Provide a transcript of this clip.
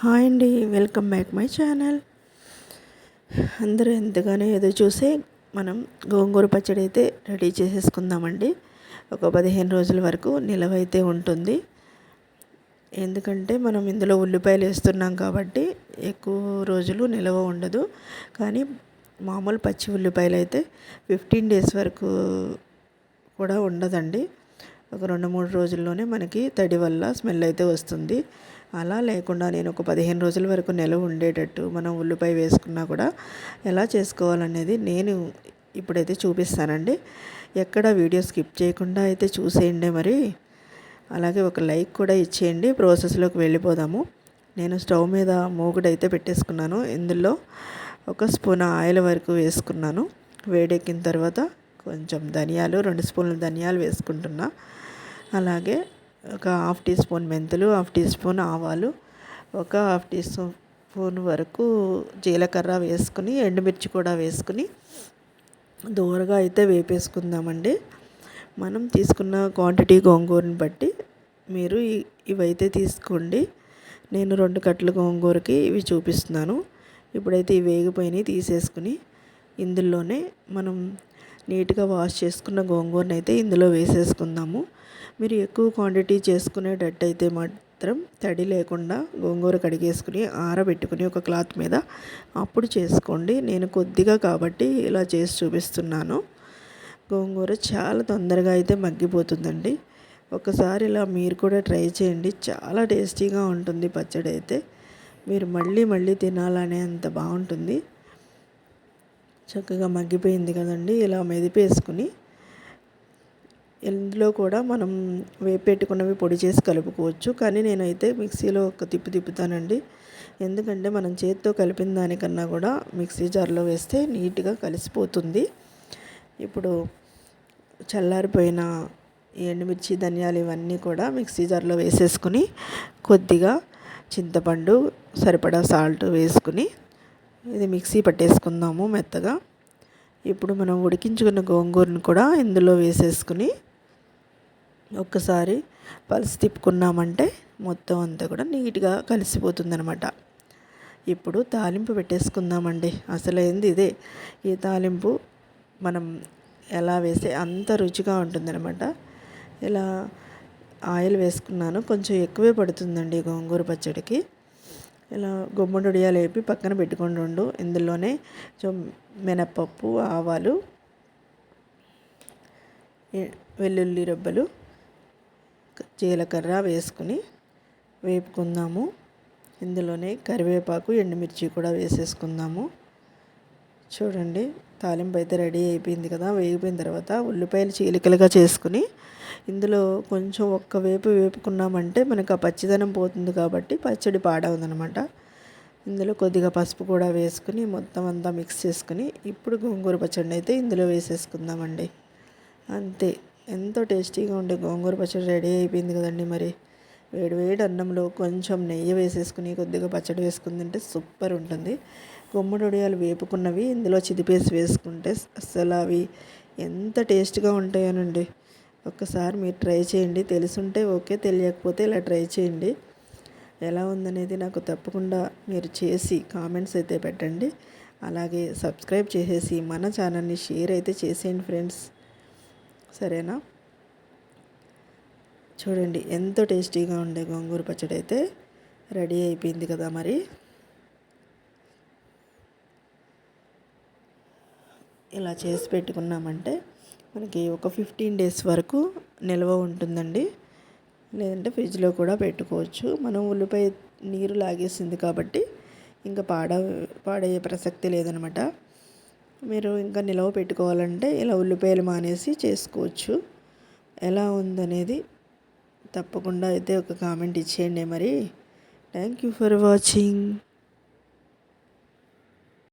Hi అండి welcome back my channel. అందరూ ఎంతగానో ఏదో చూసి మనం గోంగూర పచ్చడి అయితే రెడీ చేసేసుకుందామండి. ఒక పదిహేను రోజుల వరకు నిలవైతే ఉంటుంది. ఎందుకంటే మనం ఇందులో ఉల్లిపాయలు వేస్తున్నాం కాబట్టి ఎక్కువ రోజులు నిలవ ఉండదు. కానీ మామూలు పచ్చి ఉల్లిపాయలు అయితే ఫిఫ్టీన్ డేస్ వరకు కూడా ఉండదండి. ఒక రెండు మూడు రోజుల్లోనే మనకి తడి వల్ల స్మెల్ అయితే వస్తుంది. అలా లేకుండా నేను ఒక పదిహేను రోజుల వరకు నిలవ ఉండేటట్టు మనం ఉల్లిపాయ వేసుకున్నా కూడా ఎలా చేసుకోవాలనేది నేను ఇప్పుడైతే చూపిస్తానండి. ఎక్కడ వీడియో స్కిప్ చేయకుండా అయితే చూసేయండి మరి. అలాగే ఒక లైక్ కూడా ఇచ్చేయండి. ప్రాసెస్లోకి వెళ్ళిపోదాము. నేను స్టవ్ మీద మూగుడైతే పెట్టేసుకున్నాను. ఇందులో ఒక స్పూన్ ఆయిల్ వరకు వేసుకున్నాను. వేడెక్కిన తర్వాత కొంచెం ధనియాలు రెండు స్పూన్ల ధనియాలు వేసుకుంటున్నా. అలాగే ఒక హాఫ్ టీ స్పూన్ మెంతులు హాఫ్ టీ స్పూన్ ఆవాలు ఒక హాఫ్ టీ స్పూన్ వరకు జీలకర్ర వేసుకుని ఎండుమిర్చి కూడా వేసుకుని దూరగా అయితే వేపేసుకుందామండి. మనం తీసుకున్న క్వాంటిటీ గోంగూరని బట్టి మీరు ఇవైతే తీసుకోండి. నేను రెండు కట్టలు గోంగూరకి ఇవి చూపిస్తున్నాను. ఇప్పుడైతే ఇవి వేగిపోయినాయి తీసేసుకుని ఇందులోనే మనం నీట్గా వాష్ చేసుకున్న గోంగూరను అయితే ఇందులో వేసేసుకుందాము. మీరు ఎక్కువ క్వాంటిటీ చేసుకునేటట్టయితే మాత్రం తడి లేకుండా గోంగూర కడిగేసుకుని ఆరబెట్టుకుని ఒక క్లాత్ మీద అప్పుడు చేసుకోండి. నేను కొద్దిగా కాబట్టి ఇలా చేసి చూపిస్తున్నాను. గోంగూర చాలా తొందరగా అయితే మగ్గిపోతుందండి. ఒకసారి ఇలా మీరు కూడా ట్రై చేయండి. చాలా టేస్టీగా ఉంటుంది పచ్చడి అయితే మీరు మళ్ళీ మళ్ళీ తినాలనే అంత బాగుంటుంది. చక్కగా మగ్గిపోయింది కదండి. ఇలా మెదిపేసుకుని ఇందులో కూడా మనం వేపెట్టుకున్నవి పొడి చేసి కలుపుకోవచ్చు. కానీ నేనైతే మిక్సీలో ఒక తిప్పి తిప్పుతానండి. ఎందుకంటే మనం చేతితో కలిపిన దానికన్నా కూడా మిక్సీ జార్లో వేస్తే నీట్గా కలిసిపోతుంది. ఇప్పుడు చల్లారిపోయిన ఎండుమిర్చి ధనియాలు ఇవన్నీ కూడా మిక్సీ జార్లో వేసేసుకుని కొద్దిగా చింతపండు సరిపడా సాల్ట్ వేసుకుని ఇది మిక్సీ పట్టేసుకుందాము మెత్తగా. ఇప్పుడు మనం ఉడికించుకున్న గోంగూరను కూడా ఇందులో వేసేసుకుని ఒక్కసారి పలుసు తిప్పుకున్నామంటే మొత్తం అంతా కూడా నీట్గా కలిసిపోతుందనమాట ఇప్పుడు తాలింపు పెట్టేసుకుందామండి. అసలు ఏంది ఇదే? ఈ తాలింపు మనం ఎలా వేస్తే అంత రుచిగా ఉంటుందన్నమాట. ఇలా ఆయిల్ వేసుకున్నాను. కొంచెం ఎక్కువే పడుతుందండి గోంగూర పచ్చడికి. ఇలా గుమ్మడియాలు వేపి పక్కన పెట్టుకుని ఉండు. ఇందులోనే మినపప్పు ఆవాలు వెల్లుల్లి రబ్బలు జీలకర్ర వేసుకుని వేపుకుందాము. ఇందులోనే కరివేపాకు ఎండుమిర్చి కూడా వేసేసుకుందాము. చూడండి తాలింపు అయితే రెడీ అయిపోయింది కదా. వేగిపోయిన తర్వాత ఉల్లిపాయలు చీలికలుగా చేసుకుని ఇందులో కొంచెం ఒక్క వేపు వేపుకున్నామంటే మనకు ఆ పచ్చిదనం పోతుంది కాబట్టి పచ్చడి పాడవుదనమాట ఇందులో కొద్దిగా పసుపు కూడా వేసుకుని మొత్తం అంతా మిక్స్ చేసుకుని ఇప్పుడు గోంగూర పచ్చడి అయితే ఇందులో వేసేసుకుందామండి. అంతే. ఎంతో టేస్టీగా ఉండే గోంగూర పచ్చడి రెడీ అయిపోయింది కదండి మరి. వేడి వేడి అన్నంలో కొంచెం నెయ్యి వేసేసుకుని కొద్దిగా పచ్చడి వేసుకుని తింటే సూపర్ ఉంటుంది. గుమ్మడొడియాలు వేపుకున్నవి ఇందులో చిదిపేసి వేసుకుంటే అసలు అవి ఎంత టేస్ట్గా ఉంటాయోనండి. ఒక్కసారి మీరు ట్రై చేయండి. తెలుసుంటే ఓకే తెలియకపోతే ఇలా ట్రై చేయండి. ఎలా ఉందనేది నాకు తప్పకుండా మీరు చేసి కామెంట్స్ అయితే పెట్టండి. అలాగే సబ్స్క్రైబ్ చేసేసి మన ఛానల్ని షేర్ అయితే చేసేయండి ఫ్రెండ్స్. సరేనా? చూడండి ఎంతో టేస్టీగా ఉండే గోంగూర పచ్చడి అయితే రెడీ అయిపోయింది కదా మరి. ఇలా చేసి పెట్టుకున్నామంటే మనకి ఒక ఫిఫ్టీన్ డేస్ వరకు నిల్వ ఉంటుందండి. లేదంటే ఫ్రిడ్జ్లో కూడా పెట్టుకోవచ్చు. మనం ఉల్లిపాయ నీరు లాగేసింది కాబట్టి ఇంకా పాడ పాడయ్యే ప్రసక్తి లేదనమాట. మీరు ఇంకా నిలవ పెట్టుకోవాలంటే ఇలా ఉల్లిపాయలు మానేసి చేసుకోవచ్చు. ఎలా ఉందనేది తప్పకుండా అయితే ఒక కామెంట్ ఇచ్చేయండి మరి. Thank you for watching.